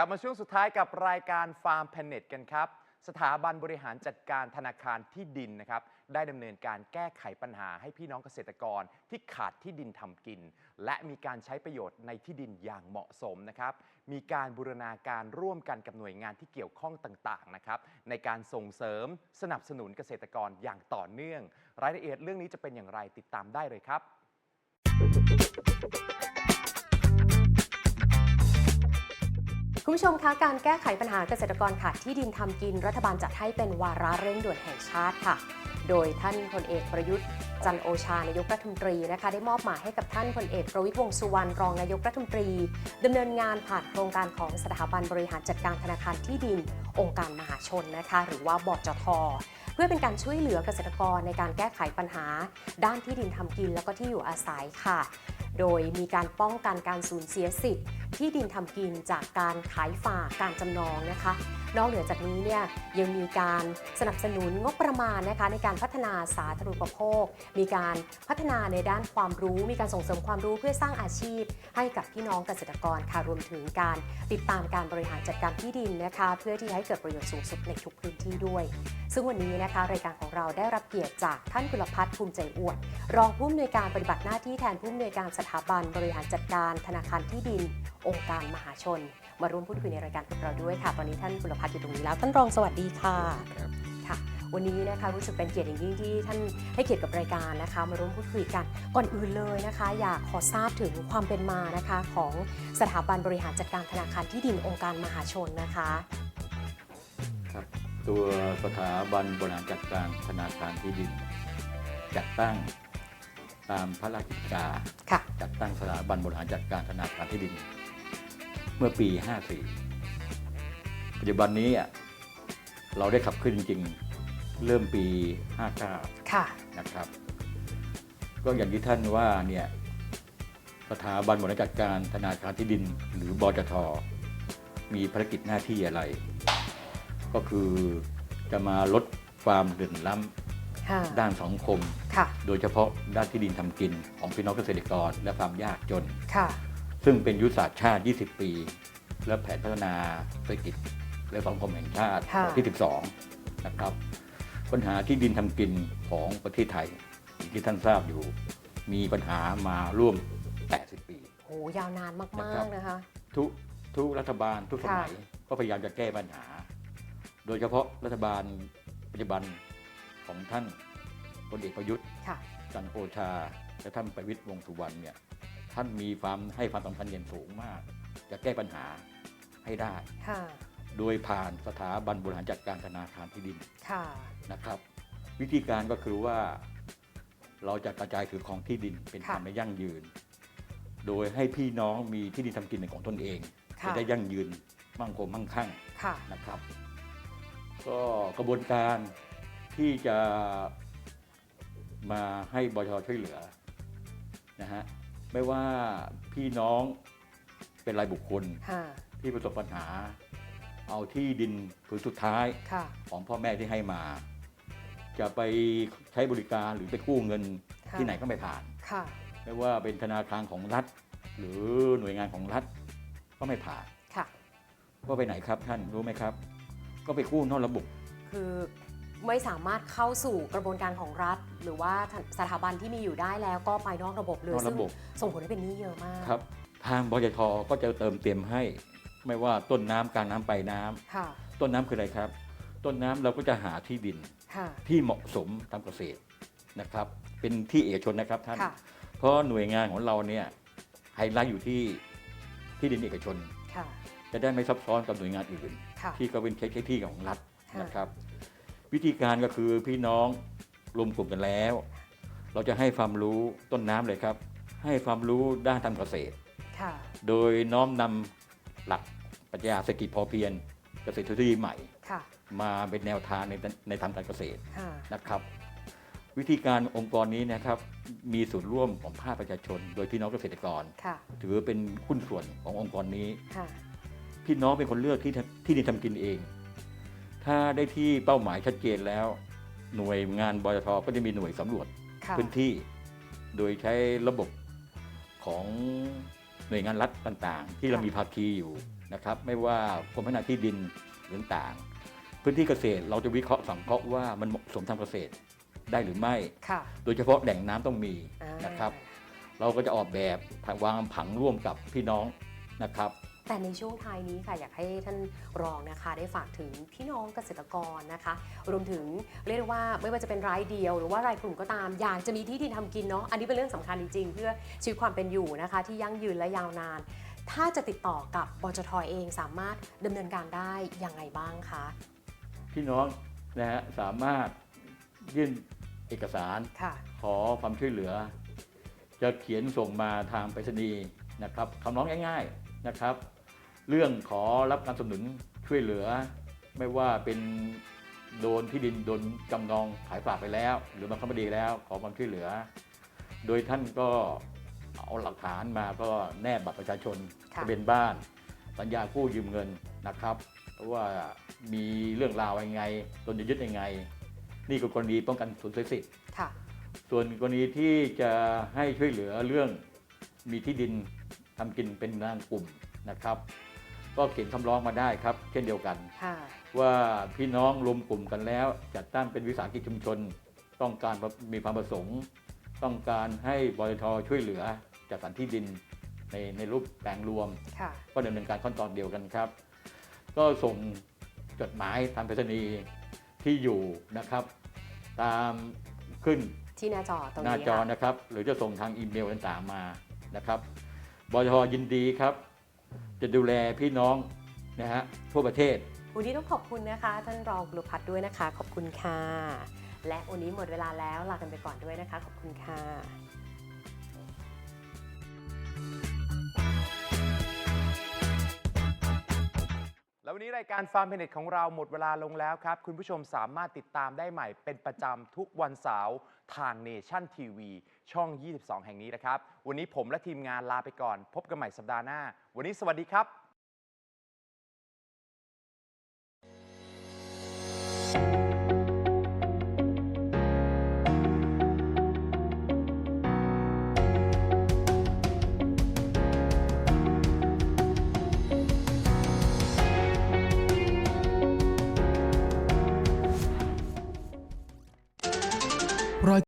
กลับมาช่วงสุดท้ายกับรายการ Farm Planet กันครับ สถาบันบริหารจัดการธนาคารที่ดินนะครับ ได้ดำเนินการแก้ไขปัญหาให้พี่น้องเกษตรกรที่ขาดที่ดินทำกิน และมีการใช้ประโยชน์ในที่ดินอย่างเหมาะสมนะครับ มีการบูรณาการร่วมกันกับหน่วยงานที่เกี่ยวข้องต่างๆนะครับในการส่งเสริมสนับสนุนเกษตรกรอย่างต่อเนื่อง รายละเอียดเรื่องนี้จะเป็นอย่างไรติดตามได้เลยครับ คุณผู้ชมคะการแก้ไขปัญหาเกษตรกรขาดที่ดินทำกิน รัฐบาลจัดให้เป็นวาระเร่งด่วนแห่งชาติค่ะ โดยท่านพลเอกประยุทธ์จันโอชานายกรัฐมนตรีนะคะได้มอบหมายให้กับท่านพลเอกประวิตรวงษ์สุวรรณรองนายกรัฐมนตรีดำเนินงานผ่านโครงการของสถาบันบริหารจัดการธนาคารที่ดิน องค์การมหาชนนะคะหรือว่าบจทเพื่อเป็นการช่วยเหลือเกษตรกรในการแก้ไขปัญหา ด้านที่ดินทำกินแล้วก็ที่อยู่อาศัยค่ะ โดยมีการป้องกันการสูญเสียสิทธิ์ ที่ดินทำกินจากการขายฝากการจำนองนะคะนอกเหนือจากนี้เนี่ยยังมีการสนับสนุนงบประมาณนะคะในการพัฒนาสาธารณูปโภค มีการพัฒนาในด้านความรู้ มีการส่งเสริมความรู้เพื่อสร้างอาชีพ ให้กับพี่น้องเกษตรกรค่ะรวมถึงการติดตามการบริหารจัดการที่ดินนะคะ เพื่อที่ให้เกิดประโยชน์สูงสุดในทุกพื้นที่ด้วย ซึ่งวันนี้นะคะรายการของเราได้รับเกียรติจากท่านกุลพัฒน์ภูมิใจอวด รองผู้อำนวยการปฏิบัติหน้าที่แทนผู้อำนวยการสถาบันบริหารจัดการธนาคารที่ดิน องค์การมหาชน มาร่วมพูดคุยในรายการกับเราด้วยค่ะ ตอนนี้ท่านกุลพัฒน์อยู่ตรงนี้แล้วท่านรองสวัสดีค่ะค่ะ วันนี้นะคะรู้สึกเป็นเกียรติอย่างยิ่งที่ท่านให้เกียรติกับรายการนะคะ มาร่วมพูดคุยกันก่อนอื่นเลยนะคะ อยากขอทราบถึงความเป็นมานะคะของสถาบันบริหารจัดการธนาคารที่ดินองค์การมหาชนนะคะครับตัวสถาบันบริหารจัดการธนาคารที่ดินจัดตั้งตามพระราชกิจการค่ะจัดตั้งสถาบันบริหารจัดการธนาคารที่ดิน เมื่อปี 54 ปัจจุบันนี้อะเราได้ขับขึ้นจริงๆ เริ่มปี 59ค่ะนะครับ ก็อย่างที่ท่านว่าเนี่ยสถาบันบริหารจัดการธนาคารที่ดินหรือบจท มีภารกิจหน้าที่อะไร ก็คือจะมาลดความเดือดร้ค่ะำด้านสังคมค่ะโดยเฉพาะด้านที่ดินทำกินของพี่น้องเกษตรกรและความยากจนค่ะซึ่งเป็นยุทธศาสตร์ชาติ 20 ปี และแผนพัฒนาเศรษฐกิจ และสังคมแห่งชาติค่ะที่ 12 นะครับ ปัญหาที่ดินทำกินของประเทศไทยอย่างที่ท่านทราบอยู่ มีปัญหามาร่วม 80 ปีโหยาวนานมานะครับกๆ นะคะ ทุกทุกรัฐบาลทุกสมัยค่ะก็พยายามจะแก้ปัญหา โดยเฉพาะรัฐบาลปัจจุบันของท่านพลเอกประยุทธ์ค่ะจันทร์โอชาและท่านประวิตรวงษ์สุวรรณเนี่ยท่านมีความให้ความสำคัญอย่างสูงมาก จะแก้ปัญหาให้ได้ค่ะ โดยผ่านสถาบันบริหารจัดการธนาคารที่ดินค่ะนะครับ วิธีการก็คือว่าเราจะกระจายถือของที่ดินเป็นค่ะทางในยั่งยืน โดยให้พี่น้องมีที่ดินทำกินเป็นของตนเองค่ะจะได้ยั่งยืนมั่งคงมั่งคั่งค่ะนะครับ ก็กระบวนการที่จะมาให้บชช่วยเหลือนะฮะไม่ว่าพี่น้องเป็นรายบุคคลค่ะที่ประสบปัญหา เอาที่ดินผืนสุดท้ายค่ะ ของพ่อแม่ที่ให้มา จะไปใช้บริการหรือไปกู้เงินค่ะ ที่ไหนก็ไม่ผ่าน ค่ะ ไม่ว่าเป็นธนาคารของรัฐ หรือหน่วยงานของรัฐก็ไม่ผ่านค่ะ ก็ไปไหนครับท่านรู้ไหมครับ ก็ไปกู้นอกระบบคือไม่สามารถเข้าสู่กระบวนการของรัฐ หรือว่าสถาบันที่มีอยู่ได้แล้วก็ไปนอกระบบเลยนอกซึ่ระงบบส่งผลให้เป็นหนี้เยอะมาก ครับ ทางบจทก็จะเติมเต็มให้ ไม่ว่าต้นน้ำกลางน้ำปลายน้ำค่ะต้นน้ำคืออะไรครับ ต้นน้ำเราก็จะหาที่ดินค่ะที่เหมาะสมตามเกษตรนะครับ เป็นที่เอกชนนะครับท่านค่ะเพราะหน่วยงานของเราเนี่ยไฮไลท์อยู่ที่ที่ดินเอกชนค่ะจะได้ไม่ซับซ้อนกับหน่วยงานอื่นค่ะที่ก็เป็นใช้ใช้ที่ของรัฐค่ะนะครับ วิธีการก็คือพี่น้องรวมกลุ่มกันแล้ว เราจะให้ความรู้ต้นน้ำเลยครับ ให้ความรู้ด้านทำเกษตรค่ะโดยน้อมนำหลัก ปรัชญาเศรษฐกิจพอเพียงเกษตรทฤษฎีใหม่ ค่ะมาเป็นแนวทางในในทำการเกษตรค่ะนะครับ วิธีการองค์กรนี้นะครับมีส่วนร่วมของภาคประชาชน โดยพี่น้องเกษตรกร ค่ะถือเป็นหุ้นส่วนขององค์กรนี้ ค่ะพี่น้องเป็นคนเลือกที่ทำที่ดินทำกินเอง ถ้าได้ที่เป้าหมายชัดเจนแล้ว หน่วยงานบจทก็จะมีหน่วยสำรวจค่ะพื้นที่ โดยใช้ระบบของ หน่วยงานรัฐต่างๆ ที่เรามีภาคีอยู่นะครับไม่ว่ากรมพัฒนาที่ดินหรือต่างๆพื้นที่เกษตรเราจะวิเคราะห์สังเคราะห์ว่ามันเหมาะสมทำเกษตรได้หรือไม่ค่ะโดยเฉพาะแหล่งน้ำต้องมีอ่านะครับ เราก็จะออกแบบวางผังร่วมกับพี่น้องนะครับ แต่ในช่วงท้ายนี้ค่ะอยากให้ท่านรองนะคะได้ฝากถึงพี่น้องเกษตรกรนะคะ รวมถึงเรียกได้ว่าไม่ว่าจะเป็นรายเดียว หรือว่ารายกลุ่มก็ตาม อยากจะมีที่ดินทำกินเนาะอันนี้เป็นเรื่องสำคัญจริงๆ เพื่อชีวิตความเป็นอยู่นะคะ ที่ยั่งยืนและยาวนาน ถ้าจะติดต่อกับบจทเองสามารถดำเนินการได้ยังไงบ้างคะพี่น้องนะฮะสามารถยื่นเอกสารค่ะขอความช่วยเหลือ จะเขียนส่งมาทางไปรษณีย์นะครับคำร้องง่าย ๆนะครับ เรื่องขอรับการสนับสนุนช่วยเหลือ ไม่ว่าเป็นโดนที่ดินโดนจำนองขายฝากไปแล้ว หรือบังคับคดีแล้วขอความช่วยเหลือ โดยท่านก็เอาหลักฐานมาก็แนบบัตรประชาชนค่ะทะเบียนบ้าน สัญญากู้ยืมเงินนะครับ ว่ามีเรื่องราวยังไงตนจะยึดยังไง นี่ก็กรณีป้องกันสูญเสียสิทธิ์ค่ะส่วนกรณีที่จะให้ช่วยเหลือเรื่องมีที่ดินทำกินเป็นนางกลุ่มนะครับ ก็เขียนคำร้องมาได้ครับ เช่นเดียวกัน ค่ะ ว่าพี่น้องรวมกลุ่มกันแล้ว จัดตั้งเป็นวิสาหกิจชุมชน ต้องการมีความประสงค์ ต้องการให้บริทช่วยเหลือจัดสรรที่ดินในในรูปแปลงรวม ค่ะ ก็ดำเนินการขั้นตอนเดียวกันครับ ก็ส่งจดหมายทางไปรษณีย์ที่อยู่นะครับ ตามขึ้นที่หน้าจอตรงหน้านี้จอค่ะนะครับ หรือจะส่งทางอีเมลต่างๆมานะครับบจยินดีครับ จะดูแลพี่น้องนะฮะทั่วประเทศ วันนี้ต้องขอบคุณนะคะ ท่านรองกุลพัฒน์ด้วยนะคะ ขอบคุณค่ะ และวันนี้หมดเวลาแล้วลากันไปก่อนด้วยนะคะ ขอบคุณค่ะ วันนี้รายการฟาร์มเพนเน็ตของเราหมดเวลาลงแล้วครับ คุณผู้ชมสามารถติดตามได้ใหม่เป็นประจำทุกวันเสาร์ทางเนชั่นทีวีช่อง 22 แห่งนี้นะครับ วันนี้ผมและทีมงานลาไปก่อน พบกันใหม่สัปดาห์หน้า วันนี้สวัสดีครับ